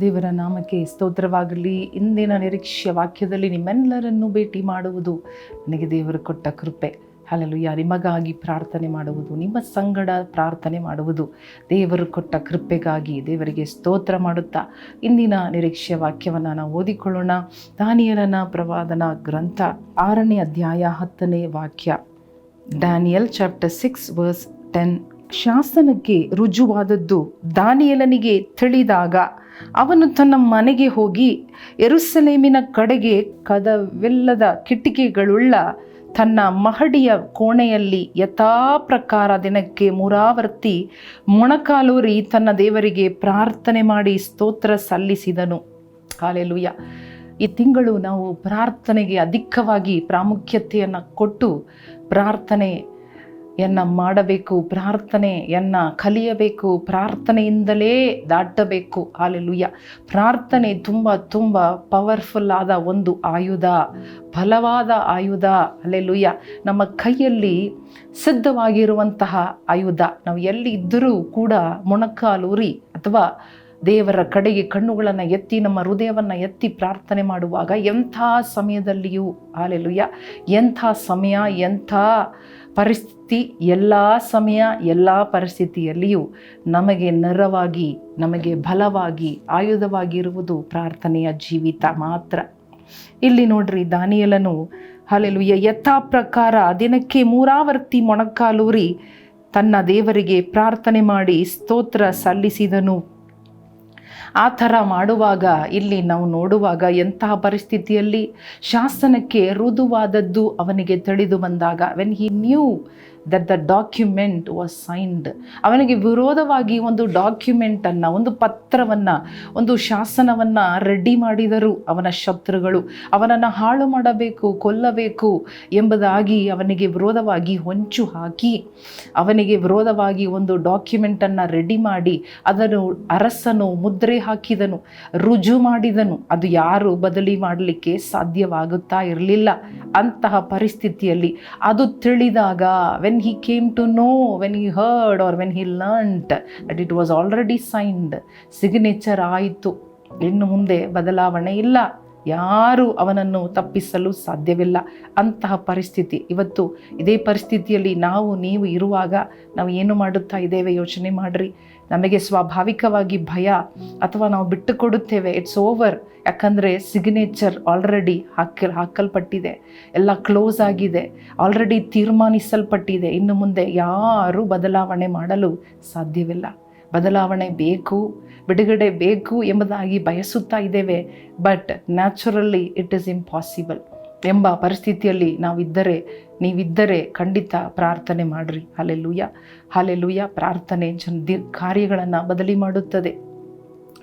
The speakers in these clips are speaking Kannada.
ದೇವರ ನಾಮಕ್ಕೆ ಸ್ತೋತ್ರವಾಗಲಿ. ಇಂದಿನ ನಿರೀಕ್ಷೆಯ ವಾಕ್ಯದಲ್ಲಿ ನಿಮ್ಮೆಲ್ಲರನ್ನು ಭೇಟಿ ಮಾಡುವುದು ನನಗೆ ದೇವರು ಕೊಟ್ಟ ಕೃಪೆ. ಹಾಲೆಲುಯ್ಯ ನಿಮಗಾಗಿ ಪ್ರಾರ್ಥನೆ ಮಾಡುವುದು, ನಿಮ್ಮ ಸಂಗಡ ಪ್ರಾರ್ಥನೆ ಮಾಡುವುದು ದೇವರು ಕೊಟ್ಟ ಕೃಪೆಗಾಗಿ ದೇವರಿಗೆ ಸ್ತೋತ್ರ ಮಾಡುತ್ತಾ. ಇಂದಿನ ನಿರೀಕ್ಷೆಯ ವಾಕ್ಯವನ್ನು ನಾವು ಓದಿಕೊಳ್ಳೋಣ. ದಾನಿಯಲನ ಪ್ರವಾದನ ಗ್ರಂಥ ಆರನೇ ಅಧ್ಯಾಯ ಹತ್ತನೇ ವಾಕ್ಯ. Daniel chapter six verse ten ಶಾಸನಕ್ಕೆ ರುಜುವಾದದ್ದು ದಾನಿಯಲನಿಗೆ ತಿಳಿದಾಗ ಅವನು ತನ್ನ ಮನೆಗೆ ಹೋಗಿ ಎರುಸಲೇಮಿನ ಕಡೆಗೆ ಕದವೆಲ್ಲದ ಕಿಟಿಕಿಗಳುಳ್ಳ ತನ್ನ ಮಹಡಿಯ ಕೋಣೆಯಲ್ಲಿ ಯಥಾ ಪ್ರಕಾರ ದಿನಕ್ಕೆ ಮೂರಾವರ್ತಿ ಮೊಣಕಾಲೂರಿ ತನ್ನ ದೇವರಿಗೆ ಪ್ರಾರ್ಥನೆ ಮಾಡಿ ಸ್ತೋತ್ರ ಸಲ್ಲಿಸಿದನು. ಕಾಲೆಲುಯ್ಯ ಈ ತಿಂಗಳು ನಾವು ಪ್ರಾರ್ಥನೆಗೆ ಅಧಿಕವಾಗಿ ಪ್ರಾಮುಖ್ಯತೆಯನ್ನು ಕೊಟ್ಟು ಪ್ರಾರ್ಥನೆಯನ್ನು ಮಾಡಬೇಕು ಪ್ರಾರ್ಥನೆ ಪ್ರಾರ್ಥನೆಯನ್ನು ಕಲಿಯಬೇಕು ಪ್ರಾರ್ಥನೆಯಿಂದಲೇ ದಾಟಬೇಕು. ಹಾಲೆಲುಯ್ಯ. ಪ್ರಾರ್ಥನೆ ತುಂಬ ತುಂಬ ಪವರ್ಫುಲ್ ಆದ ಒಂದು ಆಯುಧ, ಬಲವಾದ ಆಯುಧ. ಅಲ್ಲೆಲುಯ್ಯ ನಮ್ಮ ಕೈಯಲ್ಲಿ ಸಿದ್ಧವಾಗಿರುವಂತಹ ಆಯುಧ. ನಾವು ಎಲ್ಲಿ ಇದ್ದರೂ ಕೂಡ ಮೊಣಕಾಲೂರಿ ಅಥವಾ ದೇವರ ಕಡೆಗೆ ಕಣ್ಣುಗಳನ್ನು ಎತ್ತಿ, ನಮ್ಮ ಹೃದಯವನ್ನು ಎತ್ತಿ ಪ್ರಾರ್ಥನೆ ಮಾಡುವಾಗ ಎಂಥ ಸಮಯದಲ್ಲಿಯೂ ಆಲೆಲುಯ್ಯ ಎಂಥ ಸಮಯ, ಎಂಥ ಪರಿಸ್ಥಿತಿ, ಎಲ್ಲ ಸಮಯ, ಎಲ್ಲ ಪರಿಸ್ಥಿತಿಯಲ್ಲಿಯೂ ನಮಗೆ ನೆರವಾಗಿ, ನಮಗೆ ಬಲವಾಗಿ, ಆಯುಧವಾಗಿರುವುದು ಪ್ರಾರ್ಥನೆಯ ಜೀವಿತ ಮಾತ್ರ. ಇಲ್ಲಿ ನೋಡ್ರಿ ದಾನಿಯಲನು, ಹಾಲೆಲುಯ್ಯ, ಯಥಾ ಪ್ರಕಾರ ದಿನಕ್ಕೆ ಮೂರಾವರ್ತಿ ಮೊಣಕಾಲೂರಿ ತನ್ನ ದೇವರಿಗೆ ಪ್ರಾರ್ಥನೆ ಮಾಡಿ ಸ್ತೋತ್ರ ಸಲ್ಲಿಸಿದನು. ಆ ಥರ ಮಾಡುವಾಗ, ಇಲ್ಲಿ ನಾವು ನೋಡುವಾಗ ಎಂತಹ ಪರಿಸ್ಥಿತಿಯಲ್ಲಿ ಶಾಸನಕ್ಕೆ ರುದುವಾದದ್ದು ಅವನಿಗೆ ತಿಳಿದು ಬಂದಾಗ when he knew that the document was signed ಅವನಿಗೆ ವಿರೋಧವಾಗಿ ಒಂದು ಡಾಕ್ಯುಮೆಂಟನ್ನು ಒಂದು ಪತ್ರವನ್ನು, ಒಂದು ಶಾಸನವನ್ನು ರೆಡಿ ಮಾಡಿದರು ಅವನ ಶತ್ರುಗಳು. ಅವನನ್ನು ಹಾಳು ಮಾಡಬೇಕು, ಕೊಲ್ಲಬೇಕು ಎಂಬುದಾಗಿ ಅವನಿಗೆ ವಿರೋಧವಾಗಿ ಹೊಂಚು ಹಾಕಿ, ಅವನಿಗೆ ವಿರೋಧವಾಗಿ ಒಂದು ಡಾಕ್ಯುಮೆಂಟನ್ನು ರೆಡಿ ಮಾಡಿ, ಅದನ್ನು ಅರಸನು ಮುದ್ರೆ ಹಾಕಿದನು, ರುಜು ಮಾಡಿದನು. ಅದು ಯಾರು ಬದಲಿ ಮಾಡಲಿಕ್ಕೆ ಸಾಧ್ಯವಾಗುತ್ತಾ ಇರಲಿಲ್ಲ. ಅಂತಹ ಪರಿಸ್ಥಿತಿಯಲ್ಲಿ ಅದು ತಿಳಿದಾಗ when he came to know when he heard or when he learnt that it was already signed signature ಆಯಿತು. ಇನ್ನು ಮುಂದೆ ಬದಲಾವಣೆ ಇಲ್ಲ. ಯಾರು ಅವನನ್ನು ತಪ್ಪಿಸಲು ಸಾಧ್ಯವಿಲ್ಲ. ಅಂತಹ ಪರಿಸ್ಥಿತಿ. ಇವತ್ತು ಇದೇ ಪರಿಸ್ಥಿತಿಯಲ್ಲಿ ನಾವು, ನೀವು ಇರುವಾಗ ನಾವು ಏನು ಮಾಡುತ್ತಾ ಇದ್ದೇವೆ ಯೋಚನೆ ಮಾಡಿರಿ. ನಮಗೆ ಸ್ವಾಭಾವಿಕವಾಗಿ ಭಯ ಅಥವಾ ನಾವು ಬಿಟ್ಟು ಕೊಡುತ್ತೇವೆ ಇಟ್ಸ್ ಓವರ್ ಯಾಕಂದರೆ ಸಿಗ್ನೇಚರ್ ಆಲ್ರೆಡಿ ಹಾಕಿ, ಹಾಕಲ್ಪಟ್ಟಿದೆ. ಎಲ್ಲ ಕ್ಲೋಸ್ ಆಗಿದೆ. ಆಲ್ರೆಡಿ ತೀರ್ಮಾನಿಸಲ್ಪಟ್ಟಿದೆ. ಇನ್ನು ಮುಂದೆ ಯಾರೂ ಬದಲಾವಣೆ ಮಾಡಲು ಸಾಧ್ಯವಿಲ್ಲ. ಬದಲಾವಣೆ ಬೇಕು. ಬಿಡುಗಡೆ ಬೇಕು ಎಂಬುದಾಗಿ ಬಯಸುತ್ತಾ ಇದ್ದೇವೆ. But naturally it is impossible ಎಂಬ ಪರಿಸ್ಥಿತಿಯಲ್ಲಿ ನಾವಿದ್ದರೆ, ನೀವಿದ್ದರೆ ಖಂಡಿತ ಪ್ರಾರ್ಥನೆ ಮಾಡಿರಿ. ಹಾಲೆಲುಯ್ಯ ಹಾಲೆಲುಯ್ಯ ಪ್ರಾರ್ಥನೆ ಜನ ಕಾರ್ಯಗಳನ್ನು ಬದಲಿ ಮಾಡುತ್ತದೆ.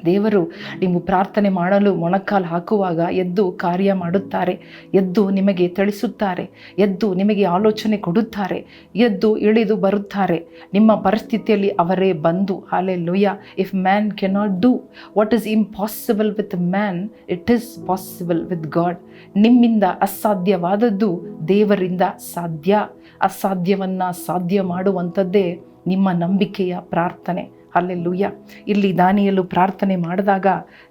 ದೇವರು ನೀವು ಪ್ರಾರ್ಥನೆ ಮಾಡಲು ಮೊಣಕಾಲು ಹಾಕುವಾಗ ಎದ್ದು ಕಾರ್ಯ ಮಾಡುತ್ತಾರೆ, ಎದ್ದು ನಿಮಗೆ ತಿಳಿಸುತ್ತಾರೆ, ಎದ್ದು ನಿಮಗೆ ಆಲೋಚನೆ ಕೊಡುತ್ತಾರೆ, ಎದ್ದು ಇಳಿದು ಬರುತ್ತಾರೆ. ನಿಮ್ಮ ಪರಿಸ್ಥಿತಿಯಲ್ಲಿ ಅವರೇ ಬಂದು hallelujah if man cannot do what is impossible with man it is possible with God ನಿಮ್ಮಿಂದ ಅಸಾಧ್ಯವಾದದ್ದು ದೇವರಿಂದ ಸಾಧ್ಯ. ಅಸಾಧ್ಯವನ್ನು ಸಾಧ್ಯ ಮಾಡುವಂಥದ್ದೇ ನಿಮ್ಮ ನಂಬಿಕೆಯ ಪ್ರಾರ್ಥನೆ. ಅಲ್ಲೆಲ್ಲೂಯ್ಯ. ಇಲ್ಲಿ ದಾನಿಯಲು ಪ್ರಾರ್ಥನೆ ಮಾಡಿದಾಗ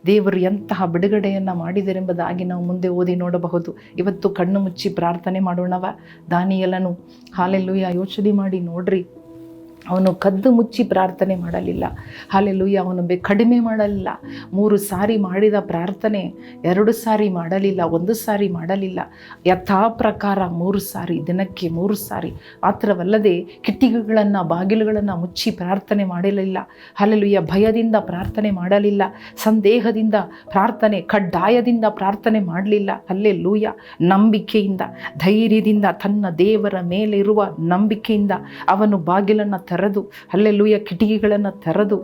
ದೇವರು ಎಂತಹ ಬಿಡುಗಡೆಯನ್ನು ಮಾಡಿದರೆಂಬುದಾಗಿ ನಾವು ಮುಂದೆ ಓದಿ ನೋಡಬಹುದು. ಇವತ್ತು ಕಣ್ಣು ಮುಚ್ಚಿ ಪ್ರಾರ್ಥನೆ ಮಾಡೋಣವ. ದಾನಿಯಲನು ಹಾಲೆಲ್ಲೂಯ್ಯ ಯೋಚನೆ ಮಾಡಿ ನೋಡ್ರಿ. ಅವನು ಕದ್ದು ಮುಚ್ಚಿ ಪ್ರಾರ್ಥನೆ ಮಾಡಲಿಲ್ಲ. ಹಾಲೆಲ್ಲೂಯ್ಯ ಅವನು ಬೆ ಕಡಿಮೆ ಮಾಡಲಿಲ್ಲ. ಮೂರು ಸಾರಿ ಮಾಡಿದ ಪ್ರಾರ್ಥನೆ ಎರಡು ಸಾರಿ ಮಾಡಲಿಲ್ಲ, ಒಂದು ಸಾರಿ ಮಾಡಲಿಲ್ಲ. ಯಥಾ ಪ್ರಕಾರ ಮೂರು ಸಾರಿ, ದಿನಕ್ಕೆ ಮೂರು ಸಾರಿ. ಮಾತ್ರವಲ್ಲದೆ ಕಿಟ್ಟಿಗೆಗಳನ್ನು ಬಾಗಿಲುಗಳನ್ನು ಮುಚ್ಚಿ ಪ್ರಾರ್ಥನೆ ಮಾಡಲಿಲ್ಲ. ಹಾಲೆಲ್ಲೂಯ್ಯ ಭಯದಿಂದ ಪ್ರಾರ್ಥನೆ ಮಾಡಲಿಲ್ಲ. ಸಂದೇಹದಿಂದ ಪ್ರಾರ್ಥನೆ, ಕಡ್ಡಾಯದಿಂದ ಪ್ರಾರ್ಥನೆ ಮಾಡಲಿಲ್ಲ. ಅಲ್ಲೇ ನಂಬಿಕೆಯಿಂದ, ಧೈರ್ಯದಿಂದ ತನ್ನ ದೇವರ ಮೇಲಿರುವ ನಂಬಿಕೆಯಿಂದ ಅವನು ಬಾಗಿಲನ್ನು ತೆರೆದು ಅಲ್ಲೆಲ್ಲೂಯ ಕಿಟಕಿಗಳನ್ನು ತೆರೆದು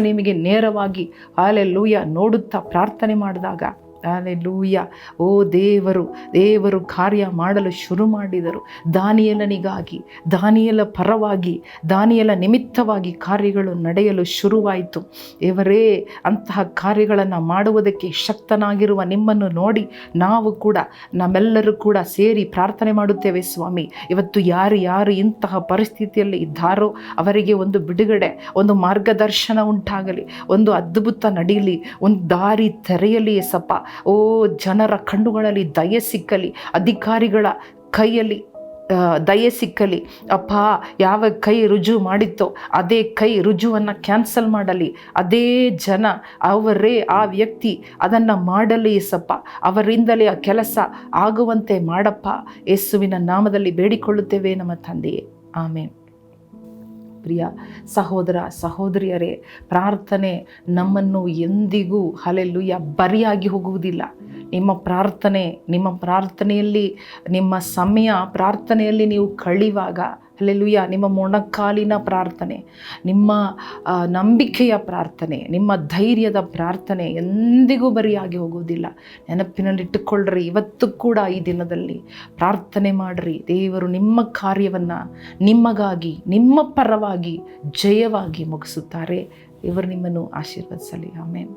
ನಿಮಗೆ ನೇರವಾಗಿ ಅಲ್ಲೆಲ್ಲೂಯ ನೋಡುತ್ತಾ ಪ್ರಾರ್ಥನೆ ಮಾಡಿದಾಗ ಅಲ್ಲೆಲೂಯ ಓ ದೇವರು ದೇವರು ಕಾರ್ಯ ಮಾಡಲು ಶುರು ಮಾಡಿದರು. ದಾನಿಯಲನಿಗಾಗಿ, ದಾನಿಯಲ ಪರವಾಗಿ, ದಾನಿಯಲ ನಿಮಿತ್ತವಾಗಿ ಕಾರ್ಯಗಳು ನಡೆಯಲು ಶುರುವಾಯಿತು. ದೇವರೇ ಅಂತಹ ಕಾರ್ಯಗಳನ್ನು ಮಾಡುವುದಕ್ಕೆ ಶಕ್ತನಾಗಿರುವ ನಿಮ್ಮನ್ನು ನೋಡಿ ನಾವು ಕೂಡ, ನಮ್ಮೆಲ್ಲರೂ ಕೂಡ ಸೇರಿ ಪ್ರಾರ್ಥನೆ ಮಾಡುತ್ತೇವೆ ಸ್ವಾಮಿ. ಇವತ್ತು ಯಾರು ಯಾರು ಇಂತಹ ಪರಿಸ್ಥಿತಿಯಲ್ಲಿ ಇದ್ದಾರೋ ಅವರಿಗೆ ಒಂದು ಬಿಡುಗಡೆ, ಒಂದು ಮಾರ್ಗದರ್ಶನ ಉಂಟಾಗಲಿ. ಒಂದು ಅದ್ಭುತ ನಡೀಲಿ. ಒಂದು ದಾರಿ ತೆರೆಯಲಿ ಎಸಪ್ಪ ಓ, ಜನರ ಕಣ್ಣುಗಳಲ್ಲಿ ದಯೆ ಸಿಕ್ಕಲಿ, ಅಧಿಕಾರಿಗಳ ಕೈಯಲ್ಲಿ ದಯೆ ಸಿಕ್ಕಲಿ, ಅಪ್ಪ, ಯಾವ ಕೈ ರುಜು ಮಾಡಿತ್ತೋ, ಅದೇ ಕೈ ರುಜುವನ್ನು ಕ್ಯಾನ್ಸಲ್ ಮಾಡಲಿ. ಅದೇ ಜನ, ಅವರೇ ಆ ವ್ಯಕ್ತಿ, ಅದನ್ನು ಮಾಡಲಿ ಸಪ್ಪ. ಅವರಿಂದಲೇ ಆ ಕೆಲಸ ಆಗುವಂತೆ ಮಾಡಪ್ಪ. ಯೇಸುವಿನ ನಾಮದಲ್ಲಿ ಬೇಡಿಕೊಳ್ಳುತ್ತೇವೆ ನಮ್ಮ ತಂದೆಯೇ. ಆಮೇಲೆ ಪ್ರಿಯ ಸಹೋದರ, ಸಹೋದರಿಯರೇ, ಪ್ರಾರ್ಥನೆ ನಮ್ಮನ್ನು ಎಂದಿಗೂ ಹಲೆಲುಯ್ಯ ಬರಿಯಾಗಿ ಹೋಗುವುದಿಲ್ಲ. ನಿಮ್ಮ ಪ್ರಾರ್ಥನೆ, ನಿಮ್ಮ ಪ್ರಾರ್ಥನೆಯಲ್ಲಿ, ನಿಮ್ಮ ಸಮಯ, ಪ್ರಾರ್ಥನೆಯಲ್ಲಿ ನೀವು ಕಳೆಯುವಾಗ ಅಲ್ಲೆಲುಯ್ಯ ನಿಮ್ಮ ಮೊಣಕಾಲಿನ ಪ್ರಾರ್ಥನೆ, ನಿಮ್ಮ ನಂಬಿಕೆಯ ಪ್ರಾರ್ಥನೆ, ನಿಮ್ಮ ಧೈರ್ಯದ ಪ್ರಾರ್ಥನೆ ಎಂದಿಗೂ ಬರಿಯಾಗಿ ಹೋಗುವುದಿಲ್ಲ. ನೆನಪಿನಲ್ಲಿಟ್ಟುಕೊಳ್ಳ್ರಿ, ಇವತ್ತು ಕೂಡ ಈ ದಿನದಲ್ಲಿ ಪ್ರಾರ್ಥನೆ ಮಾಡಿರಿ. ದೇವರು ನಿಮ್ಮ ಕಾರ್ಯವನ್ನು ನಿಮಗಾಗಿ ನಿಮ್ಮ ಪರವಾಗಿ ಜಯವಾಗಿ ಮುಗಿಸುತ್ತಾರೆ. ಇವರು ನಿಮ್ಮನ್ನು ಆಶೀರ್ವದಿಸಲಿ. ಆಮೇಲೆ